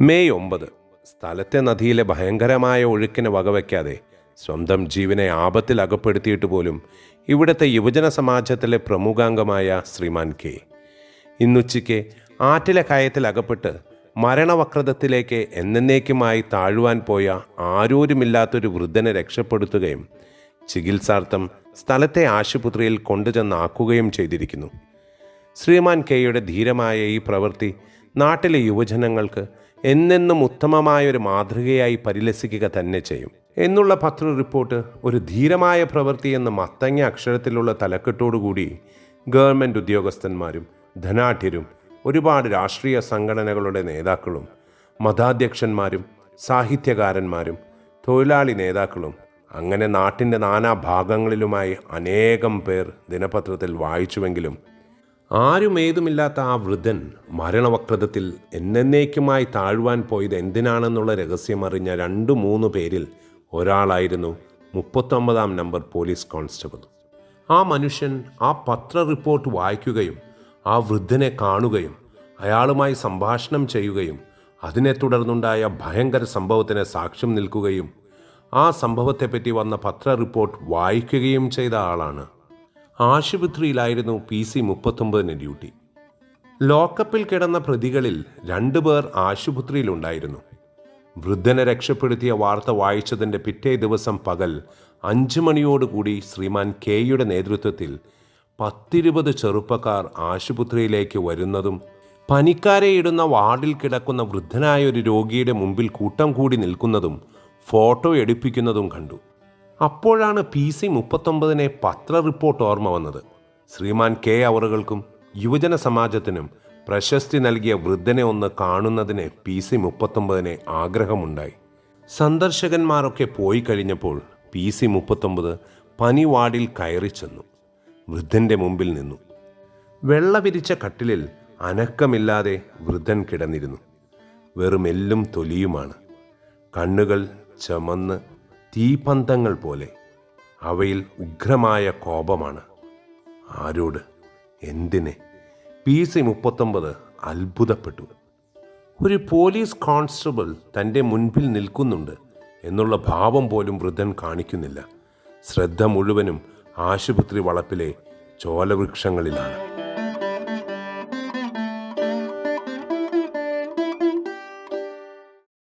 May ഒമ്പത്. സ്ഥലത്തെ നദിയിലെ ഭയങ്കരമായ ഒഴുക്കിനെ വകവയ്ക്കാതെ സ്വന്തം ജീവനെ ആപത്തിൽ അകപ്പെടുത്തിയിട്ട് പോലും ഇവിടുത്തെ യുവജന സമാജത്തിലെ പ്രമുഖാംഗമായ ശ്രീമാൻ കെ. ഇന്നുച്ചയ്ക്ക് ആറ്റിലെ കയത്തിൽ അകപ്പെട്ട് മരണവക്രതത്തിലേക്ക് എന്നേക്കുമായി താഴുവാൻ പോയ ആരോരുമില്ലാത്തൊരു വൃദ്ധനെ രക്ഷപ്പെടുത്തുകയും ചികിത്സാർത്ഥം സ്ഥലത്തെ ആശുപത്രിയിൽ കൊണ്ടുചെന്നാക്കുകയും ചെയ്തിരിക്കുന്നു. ശ്രീമാൻ കെയുടെ ധീരമായ ഈ പ്രവൃത്തി നാട്ടിലെ യുവജനങ്ങൾക്ക് എന്നെന്നും ഉത്തമമായൊരു മാതൃകയായി പരിലസിക്കുക തന്നെ ചെയ്യും. എന്നുള്ള പത്ര റിപ്പോർട്ട് ഒരു ധീരമായ പ്രവൃത്തി എന്ന മത്തങ്ങ അക്ഷരത്തിലുള്ള തലക്കെട്ടോടുകൂടി ഗവൺമെന്റ് ഉദ്യോഗസ്ഥന്മാരും ധനാഠ്യരും ഒരുപാട് രാഷ്ട്രീയ സംഘടനകളുടെ നേതാക്കളും മതാധ്യക്ഷന്മാരും സാഹിത്യകാരന്മാരും തൊഴിലാളി നേതാക്കളും അങ്ങനെ നാട്ടിന്റെ നാനാ ഭാഗങ്ങളിലുമായി അനേകം പേർ ദിനപത്രത്തിൽ വായിച്ചുവെങ്കിലും ആരും ഏതുമില്ലാത്ത ആ വൃദ്ധൻ മരണവക്രതത്തിൽ എന്നേക്കുമായി താഴുവാൻ പോയത് എന്തിനാണെന്നുള്ള രഹസ്യമറിഞ്ഞ രണ്ടു മൂന്ന് പേരിൽ ഒരാളായിരുന്നു മുപ്പത്തൊമ്പതാം നമ്പർ പോലീസ് കോൺസ്റ്റബിൾ. ആ മനുഷ്യൻ ആ പത്ര റിപ്പോർട്ട് വായിക്കുകയും ആ വൃദ്ധനെ കാണുകയും അയാളുമായി സംഭാഷണം ചെയ്യുകയും അതിനെ തുടർന്നുണ്ടായ ഭയങ്കര സംഭവത്തിന് സാക്ഷ്യം നിൽക്കുകയും ആ സംഭവത്തെപ്പറ്റി വന്ന പത്ര റിപ്പോർട്ട് വായിക്കുകയും ചെയ്ത ആളാണ്. ആശുപത്രിയിലായിരുന്നു പി സി മുപ്പത്തൊമ്പതിന് ഡ്യൂട്ടി. ലോക്കപ്പിൽ കിടന്ന പ്രതികളിൽ രണ്ടുപേർ ആശുപത്രിയിലുണ്ടായിരുന്നു. വൃദ്ധനെ രക്ഷപ്പെടുത്തിയ വാർത്ത വായിച്ചതിന്റെ പിറ്റേ ദിവസം പകൽ അഞ്ചു മണിയോടുകൂടി ശ്രീമാൻ കെയുടെ നേതൃത്വത്തിൽ പത്തിരുപത് ചെറുപ്പക്കാർ ആശുപത്രിയിലേക്ക് വരുന്നതും പനിക്കാരെ ഇടുന്ന വാർഡിൽ കിടക്കുന്ന വൃദ്ധനായ ഒരു രോഗിയുടെ മുമ്പിൽ കൂട്ടം കൂടി നിൽക്കുന്നതും ഫോട്ടോ എടുപ്പിക്കുന്നതും കണ്ടു. അപ്പോഴാണ് പി സി മുപ്പത്തൊമ്പതിനെ പത്ര റിപ്പോർട്ട് ഓർമ്മ വന്നത്. ശ്രീമാൻ കെ അവറുകൾക്കും യുവജന സമാജത്തിനും പ്രശസ്തി നൽകിയ വൃദ്ധനെ ഒന്ന് കാണുന്നതിന് പി സി മുപ്പത്തൊമ്പതിനെ ആഗ്രഹമുണ്ടായി. സന്ദർശകന്മാരൊക്കെ പോയി കഴിഞ്ഞപ്പോൾ പി സി മുപ്പത്തൊമ്പത് പനി വാർഡിൽ കയറി ചെന്നു. വൃദ്ധന്റെ മുമ്പിൽ നിന്നു. വെള്ള വിരിച്ച കട്ടിലിൽ അനക്കമില്ലാതെ വൃദ്ധൻ കിടന്നിരുന്നു. വെറും എല്ലും തൊലിയുമാണ്. കണ്ണുകൾ ചമന്ന് തീപന്തങ്ങൾ പോലെ അവയിൽ ഉഗ്രമായ കോപമാണ്. ആരോട്? എന്തിനെ? പി സി മുപ്പത്തൊമ്പത് അത്ഭുതപ്പെട്ടു. ഒരു പോലീസ് കോൺസ്റ്റബിൾ തന്റെ മുൻപിൽ നിൽക്കുന്നുണ്ട് എന്നുള്ള ഭാവം പോലും വൃദ്ധൻ കാണിക്കുന്നില്ല. ശ്രദ്ധ മുഴുവനും ആശുപത്രി വളപ്പിലെ ചോലവൃക്ഷങ്ങളിലാണ്.